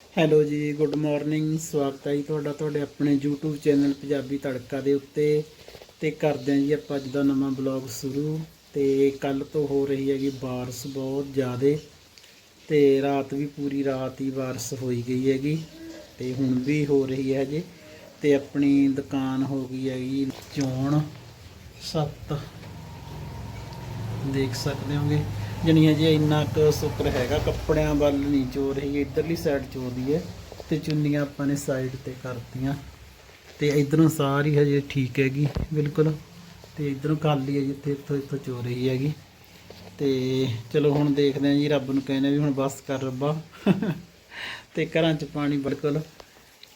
Hello ਜੀ, good morning, ਸਵਾਗਤ ਹੈ ਜੀ ਤੁਹਾਡਾ, ਤੁਹਾਡੇ ਆਪਣੇ YouTube ਚੈਨਲ ਪੰਜਾਬੀ ਤੜਕਾ ਦੇ ਉੱਤੇ। ਤੇ ਕਰਦੇ ਹਾਂ ਜੀ ਆਪਾਂ ਅੱਜ ਦਾ ਨਵਾਂ ਬਲੌਗ ਸ਼ੁਰੂ। ਤੇ ਕੱਲ ਤੋਂ ਹੋ ਰਹੀ ਹੈਗੀ ਬਾਰਿਸ਼ ਬਹੁਤ ਜ਼ਿਆਦੇ। ਤੇ ਰਾਤ ਵੀ ਪੂਰੀ ਰਾਤ ਹੀ ਬਾਰਿਸ਼ ਹੋਈ ਗਈ ਹੈਗੀ। ਤੇ ਹੁਣ ਵੀ ਹੋ ਰਹੀ ਹੈ ਜੀ ਤੇ ਆਪਣੀ ਦੁਕਾਨ ਹੋ ਗਈ ਹੈਗੀ ਚੋਣ 7 ਦੇਖ ਸਕਦੇ ਹੋਗੇ। ਜਣੀ ਹਜੇ ਇੰਨਾ ਕੁ ਸੁੱਕਰ ਹੈਗਾ, ਕੱਪੜਿਆਂ ਵੱਲ ਨਹੀਂ ਚੋ ਰਹੀ ਇਧਰਲੀ ਸਾਈਡ ਚੋਦੀ ਹੈ ਤੇ ਚੁੰਨੀਆਂ ਆਪਾਂ ਨੇ ਸਾਈਡ ਤੇ ਕਰਤੀਆਂ। ਤੇ ਇਧਰੋਂ ਸਾਰੀ ਹਜੇ ਠੀਕ ਹੈਗੀ, ਬਿਲਕੁਲ। ਤੇ ਇਧਰੋਂ ਖਾਲੀ ਹੈ ਜਿੱਥੇ ਇੱਥੋਂ ਇੱਥੋਂ ਚੋ ਰਹੀ ਹੈਗੀ। ਤੇ ਚਲੋ ਹੁਣ ਦੇਖਦੇ ਹਾਂ ਜੀ, ਰੱਬ ਨੂੰ ਕਹਿੰਦੇ ਵੀ ਹੁਣ ਬਸ ਕਰ ਰੱਬਾ। ਤੇ ਘਰਾਂ 'ਚ ਪਾਣੀ ਬਿਲਕੁਲ।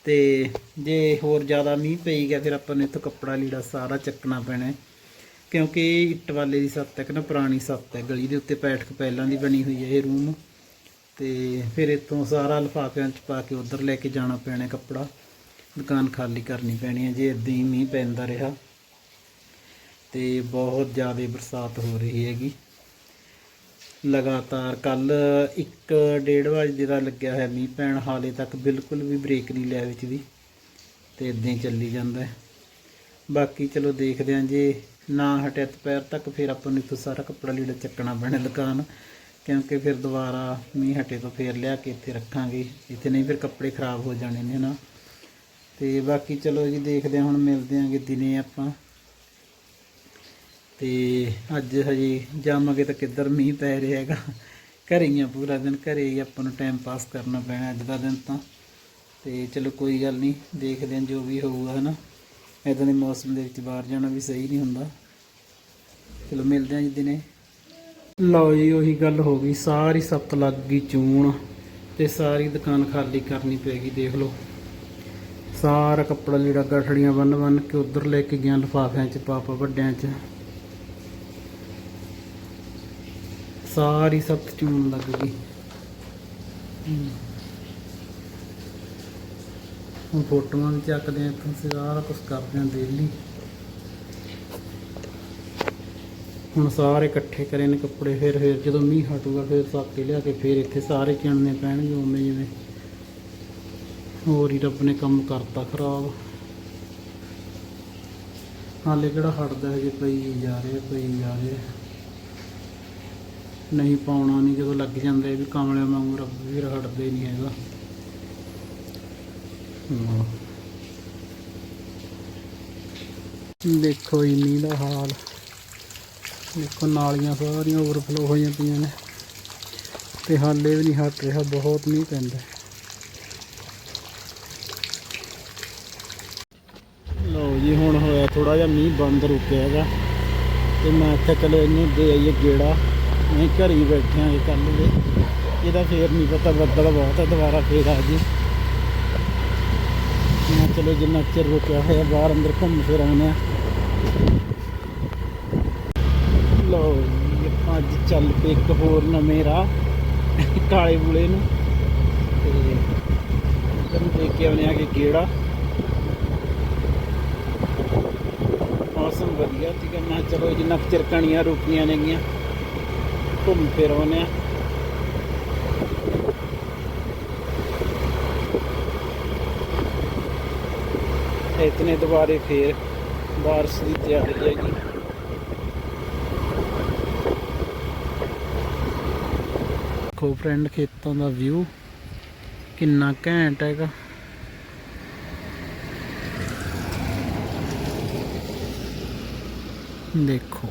ਤੇ ਜੇ ਹੋਰ ਜ਼ਿਆਦਾ ਮੀਂਹ ਪਈ ਗਿਆ, ਫਿਰ ਆਪਾਂ ਨੂੰ ਇੱਥੋਂ ਕੱਪੜਾ ਲੀੜਾ ਸਾਰਾ ਚੱਕਣਾ ਪੈਣਾ ਕਿਉਂਕਿ ਇੱਟ ਵਾਲੇ ਦੀ ਸੱਤ ਹੈ ਕਿ ਨਾ, ਪੁਰਾਣੀ ਸੱਤ ਹੈ, ਗਲੀ ਦੇ ਉੱਤੇ ਪੈਠਕ ਪਹਿਲਾਂ ਦੀ ਬਣੀ ਹੋਈ ਹੈ ਇਹ ਰੂਮ। ਤੇ ਫਿਰ ਇੱਥੋਂ ਸਾਰਾ ਲਿਫਾਫਿਆਂ 'ਚ ਪਾ ਕੇ ਉਧਰ ਲੈ ਕੇ ਜਾਣਾ ਪੈਣਾ ਕੱਪੜਾ। ਦੁਕਾਨ ਖਾਲੀ ਕਰਨੀ ਪੈਣੀ ਹੈ, ਜੇ ਇਦਾਂ ਹੀ ਮੀਂਹ ਪੈਂਦਾ ਰਿਹਾ। ਤੇ ਬਹੁਤ ਜ਼ਿਆਦਾ ਬਰਸਾਤ ਹੋ ਰਹੀ ਹੈਗੀ। ਲਗਾਤਾਰ ਕੱਲ 1:30 ਵਜੇ ਦਾ ਲੱਗਿਆ ਹੋਇਆ ਮੀਂਹ ਪੈਣ, ਹਾਲੇ ਤੱਕ ਬਿਲਕੁਲ ਵੀ ਬ੍ਰੇਕ ਨਹੀਂ ਲਿਆ ਵਿੱਚ ਵੀ। ਤੇ ਇਦਾਂ ਹੀ ਚੱਲੀ ਜਾਂਦਾ ਬਾਕੀ ਚਲੋ ਦੇਖਦੇ ਹਾਂ ਜੇ ਨਾ ਹਟਿਆ ਦੁਪਹਿਰ ਤੱਕ, ਫਿਰ ਆਪਾਂ ਨੂੰ ਇੱਥੋਂ ਸਾਰਾ ਕੱਪੜਾ ਲੀੜਾ ਚੱਕਣਾ ਪੈਣਾ ਦੁਕਾਨ। ਕਿਉਂਕਿ ਫਿਰ ਦੁਬਾਰਾ ਮੀਂਹ ਹਟੇ ਤੋਂ ਫਿਰ ਲਿਆ ਕੇ ਇੱਥੇ ਰੱਖਾਂਗੇ। ਇੱਥੇ ਨਹੀਂ ਫਿਰ ਕੱਪੜੇ ਖਰਾਬ ਹੋ ਜਾਣੇ ਨੇ ਨਾ ਤੇ ਬਾਕੀ ਚਲੋ ਜੀ, ਦੇਖਦੇ ਹਾਂ, ਹੁਣ ਮਿਲਦੇ ਆਂਗੇ ਦਿਨੇ ਆਪਾਂ। ਤੇ ਅੱਜ ਹਜੇ ਜਾਵਾਂਗੇ ਤਾਂ ਕਿੱਧਰ, ਮੀਂਹ ਪੈ ਰਿਹਾ ਹੈਗਾ। ਘਰੇ ਹੀ ਆ ਪੂਰਾ ਦਿਨ, ਘਰੇ ਹੀ ਆਪਾਂ ਨੂੰ ਟਾਈਮ ਪਾਸ ਕਰਨਾ ਪੈਣਾ ਅੱਜ ਦਾ ਦਿਨ ਤਾਂ। ਤੇ ਚਲੋ ਕੋਈ ਗੱਲ ਨਹੀਂ, ਦੇਖਦੇ ਹਾਂ ਜੋ ਵੀ ਹੋਊਗਾ, ਹਨਾ। ਇਦਾਂ ਦੇ ਮੌਸਮ ਦੇ ਵਿੱਚ ਬਾਹਰ ਜਾਣਾ ਵੀ ਸਹੀ ਨਹੀਂ ਹੁੰਦਾ। ਚਲੋ ਮਿਲਦੇ ਹਾਂ ਜੀ ਦਿਨੇ। ਲਓ ਜੀ, ਉਹੀ ਗੱਲ ਹੋ ਗਈ। ਸਾਰੀ ਸੱਤ ਲੱਗ ਗਈ ਚੂਣ ਤੇ ਸਾਰੀ ਦੁਕਾਨ ਖਾਲੀ ਕਰਨੀ ਪੈਗੀ ਦੇਖ ਲਓ। ਸਾਰਾ ਕੱਪੜਾ ਲੀੜਾ ਗਠੜੀਆਂ ਬੰਨ ਬੰਨ ਕੇ ਉਧਰ ਲੈ ਕੇ ਗਿਆ ਲਿਫਾਫਿਆਂ 'ਚ, ਪਾਪਾ ਵੱਡਿਆਂ 'ਚ। ਸਾਰੀ ਸੱਤ ਚੂਣ ਲੱਗ ਗਈ। ਹੁਣ ਫੋਟੋਆਂ ਵੀ ਚੱਕਦੇ ਆ, ਇੱਥੋਂ ਸਾਰਾ ਕੁਝ ਕਰਦੇ ਆ ਡੇਲੀ ਹੁਣ ਸਾਰੇ ਇਕੱਠੇ ਕਰੇ ਨੇ ਕੱਪੜੇ, ਫਿਰ ਫਿਰ ਜਦੋਂ ਮੀਂਹ ਹਟੂਗਾ, ਫਿਰ ਸਾਕੇ ਲਿਆ ਕੇ ਫਿਰ ਇੱਥੇ ਸਾਰੇ ਚਿਣਨੇ ਪੈਣਗੇ ਉਵੇਂ ਜਿਵੇਂ। ਹੋਰ ਹੀ ਰੱਬ ਨੇ ਕੰਮ ਕਰਤਾ ਖਰਾਬ। ਹਾਲੇ ਕਿਹੜਾ ਹਟਦਾ ਹਜੇ ਪਈ ਜਾ ਰਿਹਾ, ਪਈ ਜਾ ਰਿਹਾ। ਨਹੀਂ ਪਾਉਣਾ ਨਹੀਂ ਜਦੋਂ ਲੱਗ ਜਾਂਦੇ ਵੀ ਕਮਲੇ ਵਾਂਗੂ ਰੱਬ ਵੀ ਹਟਦੇ ਨਹੀਂ ਹੈਗਾ। ਦੇਖੋ ਜੀ, ਮੀਂਹ ਦਾ ਹਾਲ। ਦੇਖੋ, ਨਾਲੀਆਂ ਸਾਰੀਆਂ ਓਵਰਫਲੋ ਹੋਈਆਂ ਪਈਆਂ ਨੇ। ਤੇ ਹਾਲੇ ਵੀ ਨਹੀਂ ਹਟ ਰਿਹਾ, ਬਹੁਤ ਮੀਂਹ ਪੈਂਦਾ ਲਓ ਜੀ, ਹੁਣ ਹੋਇਆ ਥੋੜਾ ਜਿਹਾ ਮੀਂਹ, ਬੰਦ ਰੁਕਿਆ ਹੈਗਾ। ਤੇ ਮੈਂ ਆਖਿਆ ਚਲੋ ਇਹਨੂੰ ਦੇ ਆਈਏ ਗੇੜਾ। ਮੈਂ ਘਰ ਹੀ ਬੈਠਿਆ ਇਹ ਕੱਲ ਦੇ। ਇਹਦਾ ਫੇਰ ਨਹੀਂ ਪਤਾ, ਬੱਦਲ ਬਹੁਤ ਹੈ ਦੁਬਾਰਾ ਫੇਰ ਆ ਜੀ। ਚਲੋ ਜਿੰਨਾ ਚਿਰ ਰੁਕਿਆ ਹੋਇਆ ਬਾਹਰ ਅੰਦਰ ਘੁੰਮ ਫਿਰ ਆਉਂਦੇ ਆ ਲਓ ਜੀ, ਆਪਾਂ ਅੱਜ ਚੱਲ ਪਏ ਇੱਕ ਹੋਰ ਨਵੇਂ ਰਾਹ, ਕਾਲੇ ਬੁਲੇ ਨੂੰ। ਤੇ ਤੈਨੂੰ ਦੇਖ ਕੇ ਆਉਂਦੇ ਆ ਕਿ ਗੇੜਾ। ਮੌਸਮ ਵਧੀਆ ਸੀਗਾ, ਮੈਂ ਕਿਹਾ ਚਲੋ ਜਿੰਨਾ ਕੁ ਚਿਰ ਕਣੀਆਂ ਰੁਕੀਆਂ ਨੇਗੀਆਂ, ਘੁੰਮ ਫਿਰ ਆਉਂਦੇ ਆ ਇਤਨੇ ਦੁਬਾਰੇ ਫੇਰ ਬਾਰਿਸ਼ ਦੀ ਤਿਆਰੀ ਹੈਗੀ ਦੇਖੋ ਫਰੈਂਡ ਖੇਤਾਂ ਦਾ ਵਿਊ ਕਿੰਨਾ ਘੈਂਟ ਹੈਗਾ। ਦੇਖੋ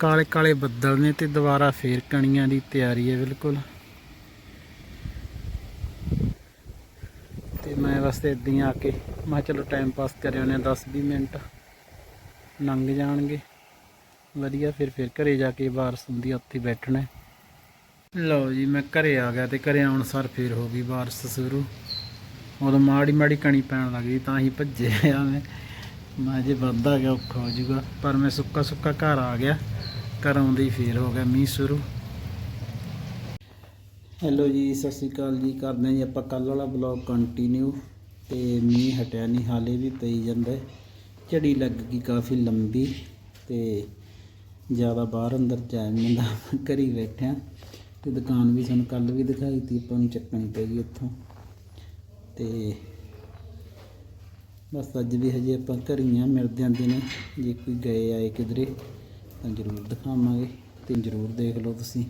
ਕਾਲੇ ਕਾਲੇ ਬੱਦਲ ਨੇ ਤੇ ਦੁਬਾਰਾ ਫੇਰ ਕਣੀਆਂ ਦੀ ਤਿਆਰੀ ਹੈ, ਬਿਲਕੁਲ। ਤੇ ਮੈਂ ਬਸ ਏਦਾਂ ਹੀ ਆ ਕੇ, ਮੈਂ ਕਿਹਾ ਚਲੋ ਟਾਈਮ ਪਾਸ ਕਰਿਆ ਉਹਨੇ 10 20 ਮਿੰਟ। ਲੰਘ ਜਾਣਗੇ। ਵਧੀਆ, ਫਿਰ ਫਿਰ ਘਰੇ ਜਾ ਕੇ ਬਾਰਿਸ਼ ਹੁੰਦੀ ਆ, ਉੱਥੇ ਬੈਠਣਾ। ਲਓ ਜੀ, ਮੈਂ ਘਰੇ ਆ ਗਿਆ ਤੇ ਘਰੇ ਆਉਣ ਸਾਰ ਫੇਰ ਹੋ ਗਈ ਬਾਰਿਸ਼ ਸ਼ੁਰੂ। ਉਦੋਂ ਮਾੜੀ ਮਾੜੀ ਕਣੀ ਪੈਣ ਲੱਗ ਗਈ, ਤਾਂ ਹੀ ਭੱਜੇ ਆ ਮੈਂ। ਮੈਂ ਜੇ ਵੱਧਾ ਗਿਆ, ਔਖਾ ਹੋ ਜਾਊਗਾ। ਪਰ ਮੈਂ ਸੁੱਕਾ ਸੁੱਕਾ ਘਰ ਆ ਗਿਆ। ਘਰ ਆਉਂਦੇ ਹੀ ਫੇਰ ਹੋ ਗਿਆ ਮੀਂਹ ਸ਼ੁਰੂ। ਹੈਲੋ ਜੀ, ਸਤਿ ਸ਼੍ਰੀ ਅਕਾਲ ਜੀ। ਕਰਦੇ ਹਾਂ ਜੀ ਆਪਾਂ ਕੱਲ ਵਾਲਾ ਬਲੌਗ ਕੰਟੀਨਿਊ ਤੇ ਮੀਂਹ ਹਟਿਆ ਨਹੀਂ ਹਾਲੇ ਵੀ ਪਈ ਜਾਂਦਾ ਝੜੀ ਲੱਗ ਗਈ ਕਾਫੀ ਲੰਬੀ ਤੇ ਜ਼ਿਆਦਾ ਬਾਹਰ ਅੰਦਰ ਜਾਣ ਨਹੀਂ ਦਾ ਘਰੀ ਬੈਠਿਆ ਤੇ ਦੁਕਾਨ ਵੀ ਸਾਨੂੰ ਕੱਲ ਵੀ ਦਿਖਾਈ ਤੀ, ਆਪਾਂ ਨੂੰ ਚੱਕਣੀ ਪੈ ਗਈ ਉੱਥੋਂ। ਤੇ ਬਸ ਅੱਜ ਵੀ ਹਜੇ ਆਪਾਂ ਘਰ ਹੀ ਆ ਮਿਲਦੇ ਆਂ ਨੇ ਜੇ ਕੋਈ ਗਏ ਆਏ ਕਿਧਰੇ ਤਾਂ ਜ਼ਰੂਰ ਦਿਖਾਵਾਂਗੇ। ਤੇ ਜ਼ਰੂਰ ਦੇਖ ਲਓ ਤੁਸੀਂ।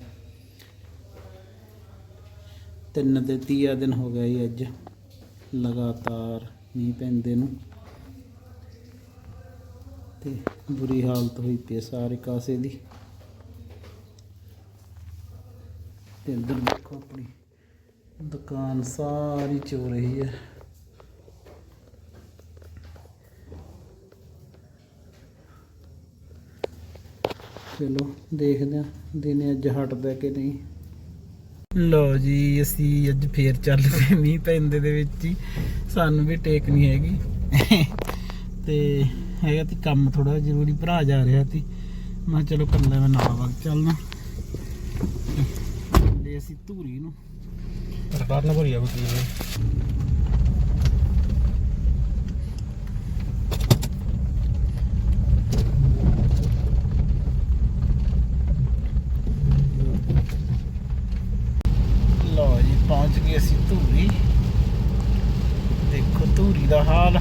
ਤਿੰਨ ਤੇ ਤੀਆ ਦਿਨ ਹੋ ਗਿਆ ਜੀ ਅੱਜ। ਲਗਾਤਾਰ ਮੀਂਹ ਪੈਂਦੇ ਨੂੰ। ਤੇ ਬੁਰੀ ਹਾਲਤ ਹੋਈ ਪਈ ਸਾਰੇ ਕਾਸੇ ਦੀ। ਤੇ ਇੱਧਰ ਦੇਖੋ ਆਪਣੀ ਦੁਕਾਨ ਸਾਰੀ ਚੋ ਰਹੀ ਹੈ ਚਲੋ ਦੇਖਦੇ ਹਾਂ ਦਿਨੇ ਅੱਜ ਹਟਦਾ ਕਿ ਨਹੀਂ। ਲਓ ਜੀ, ਅਸੀਂ ਅੱਜ ਫੇਰ ਚੱਲ ਪਏ ਮੀਂਹ ਪੈਂਦੇ ਦੇ ਵਿੱਚ ਹੀ। ਸਾਨੂੰ ਵੀ ਟੇਕ ਨਹੀਂ ਹੈਗੀ। ਤੇ ਹੈਗਾ ਤੇ ਕੰਮ ਥੋੜਾ ਜ਼ਰੂਰੀ, ਭਰਾ ਜਾ ਰਿਹਾ ਸੀ। ਮੈਂ ਕਿਹਾ ਚਲੋ ਕੱਲਾ ਮੈਂ ਨਾਲ ਵਗ ਚੱਲਣਾ ਲੈ ਅਸੀਂ ਧੂਰੀ ਨੂੰ। ਸਰਕਾਰ ਨੇ ਭਰੀਆ ਆ ਕੋਈ ਚੀਜ਼ ਲਓ ਜੀ ਪਹੁੰਚ ਗਏ ਅਸੀਂ ਧੂਰੀ ਦੇਖੋ ਧੂਰੀ ਦਾ ਹਾਲ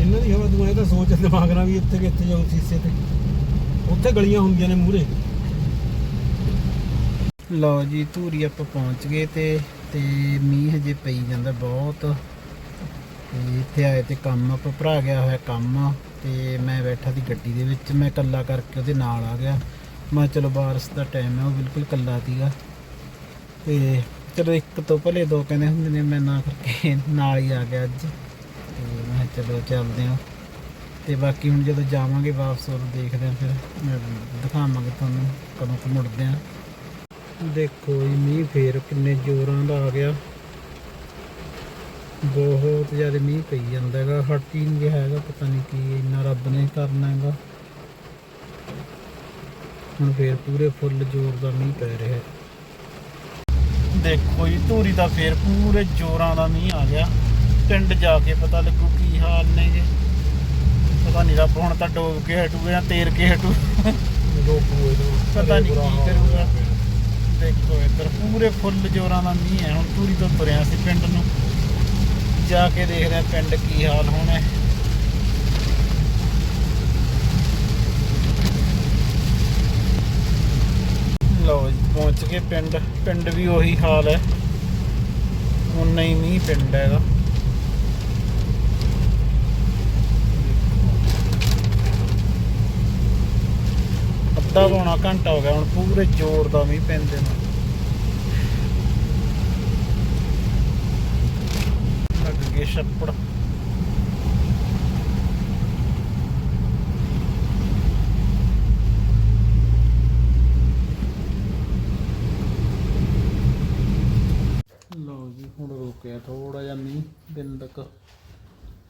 ਇਹਨਾਂ ਦੀ ਹਵਾ ਦੂਆ ਇਹ ਤਾਂ ਸੋਚ ਦਿਮਾਗ ਨਾਲ ਵੀ ਇੱਥੇ ਕਿ ਜਾਉਂ ਸੀਸੇ ਤੇ। ਉੱਥੇ ਗਲੀਆਂ ਹੁੰਦੀਆਂ ਨੇ ਮੂਰੇ ਲਓ ਜੀ, ਧੂਰੀ ਆਪਾਂ ਪਹੁੰਚ ਗਏ ਤੇ ਤੇ ਮੀਂਹ ਹਜੇ ਪਈ ਜਾਂਦਾ ਬਹੁਤ। ਤੇ ਇੱਥੇ ਆਏ ਤੇ ਕੰਮ ਆਪਾਂ ਭਰਾ ਗਿਆ ਹੋਇਆ ਕੰਮ, ਤੇ ਮੈਂ ਬੈਠਾ ਸੀ ਗੱਡੀ ਦੇ ਵਿੱਚ, ਮੈਂ ਇਕੱਲਾ ਕਰਕੇ ਉਹਦੇ ਨਾਲ ਆ ਗਿਆ। ਮੈਂ ਕਿਹਾ ਚਲੋ ਬਾਰਿਸ਼ ਦਾ ਟਾਈਮ ਹੈ, ਉਹ ਬਿਲਕੁਲ ਇਕੱਲਾ ਸੀਗਾ। ਤੇ ਚਲੋ ਇੱਕ ਤੋਂ ਭਲੇ ਦੋ ਕਹਿੰਦੇ ਹੁੰਦੇ ਨੇ, ਮੈਂ ਨਾ ਕਰਕੇ ਨਾਲ ਹੀ ਆ ਗਿਆ ਅੱਜ। ਤੇ ਮੈਂ ਕਿਹਾ ਚਲੋ ਚੱਲਦੇ ਹਾਂ। ਤੇ ਬਾਕੀ ਹੁਣ ਜਦੋਂ ਜਾਵਾਂਗੇ ਵਾਪਸ ਉਦੋਂ ਦੇਖਦੇ ਹਾਂ ਫਿਰ। ਮੈਂ ਦਿਖਾਵਾਂਗੇ ਤੁਹਾਨੂੰ ਕਦੋਂ ਕੁ ਮੁੜਦੇ ਹਾਂ। ਦੇਖੋ ਜੀ, ਮੀਂਹ ਫੇਰ ਕਿੰਨੇ ਜ਼ੋਰਾਂ ਦਾ ਆ ਗਿਆ। ਬਹੁਤ ਜ਼ਿਆਦਾ ਮੀਂਹ ਪਈ ਜਾਂਦਾ ਹੈਗਾ। ਹਟ ਨਹੀਂ ਹੈਗਾ, ਪਤਾ ਨਹੀਂ ਕੀ ਇੰਨਾ ਰੱਬ ਨੇ ਕਰਨਾ ਹੈਗਾ। ਹੁਣ ਫੇਰ ਪੂਰੇ ਫੁੱਲ ਜ਼ੋਰ ਦਾ ਮੀਂਹ ਪੈ ਰਿਹਾ ਦੇਖੋ ਜੀ, ਧੂਰੀ ਦਾ ਫੇਰ ਪੂਰੇ ਜ਼ੋਰਾਂ ਦਾ ਮੀਂਹ ਆ ਗਿਆ। ਪਿੰਡ ਜਾ ਕੇ ਪਤਾ ਲੱਗੂ ਕੀ ਹਾਲ ਨੇ ਜੀ ਪਤਾ ਨਹੀਂ ਰੱਬ ਹੁਣ ਤਾਂ ਡੋਬ ਕੇ ਹਟੂ ਜਾਂ ਤੇਰ ਕੇ ਹਟੂ। ਪਤਾ ਨਹੀਂ ਕੀ ਕਰੂਗਾ। ਦੇਖੋ ਇੱਧਰ ਪੂਰੇ ਫੁੱਲ ਜੋਰਾਂ ਦਾ ਮੀਂਹ ਹੈ, ਹੁਣ ਪੂਰੀ ਤੋਂ ਤੁਰਿਆ ਸੀ ਪਿੰਡ ਨੂੰ। ਜਾ ਕੇ ਦੇਖਦੇ ਹਾਂ ਪਿੰਡ ਕੀ ਹਾਲ ਹੋਣਾ ਲਓ ਜੀ, ਪਹੁੰਚ ਗਏ ਪਿੰਡ। ਪਿੰਡ ਵੀ ਉਹੀ ਹਾਲ ਹੈ। ਉਨਾ ਹੀ ਮੀਂਹ ਪਿੰਡ ਹੈਗਾ ਅੱਧਾ ਪੌਣਾ ਘੰਟਾ ਹੋ ਗਿਆ, ਹੁਣ ਪੂਰੇ ਜ਼ੋਰ ਦਾ ਮੀਂਹ ਪੈਂਦੇ ਨੂੰ ਲੱਗ ਗਏ ਛੱਪੜ। ਲਓ ਜੀ, ਹੁਣ ਰੁਕਿਆ ਥੋੜਾ ਜਿਹਾ ਮੀਂਹ, ਦਿਨ ਤੱਕ।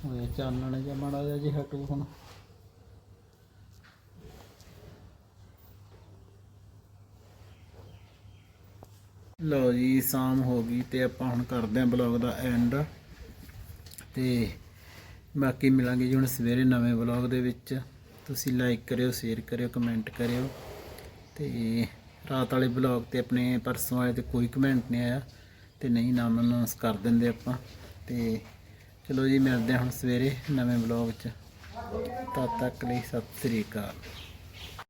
ਹੋਇਆ ਚਾਨਣ ਜਿਹਾ ਮਾੜਾ ਜਿਹਾ ਜੀ ਹਟੂ ਹੁਣ। ਲਓ ਜੀ, ਸ਼ਾਮ ਹੋ ਗਈ ਤੇ ਆਪਾਂ ਹੁਣ ਕਰਦੇ ਆਂ ਬਲੌਗ ਦਾ ਐਂਡ ਤੇ ਬਾਕੀ ਮਿਲਾਂਗੇ ਜੀ ਹੁਣ ਸਵੇਰੇ ਨਵੇਂ ਬਲੌਗ ਦੇ ਵਿੱਚ। ਤੁਸੀਂ ਲਾਈਕ ਕਰਿਓ ਸ਼ੇਅਰ ਕਰਿਓ ਕਮੈਂਟ ਕਰਿਓ। ਤੇ ਰਾਤ ਵਾਲੇ ਬਲੌਗ ਤੇ ਆਪਣੇ ਪਰਸੋਂ ਵਾਲੇ ਤੇ ਕੋਈ ਕਮੈਂਟ ਨਹੀਂ ਆਇਆ। ਤੇ ਨਹੀਂ ਨਾਮ ਅਨਾਉਂਸ ਕਰ ਦਿੰਦੇ ਆਪਾਂ। ਤੇ ਚਲੋ ਜੀ, ਮਿਲਦੇ ਹਾਂ ਹੁਣ ਸਵੇਰੇ ਨਵੇਂ ਬਲੌਗ 'ਚ। ਤਦ ਤੱਕ ਲਈ ਸਤਿ ਸ੍ਰੀ ਅਕਾਲ।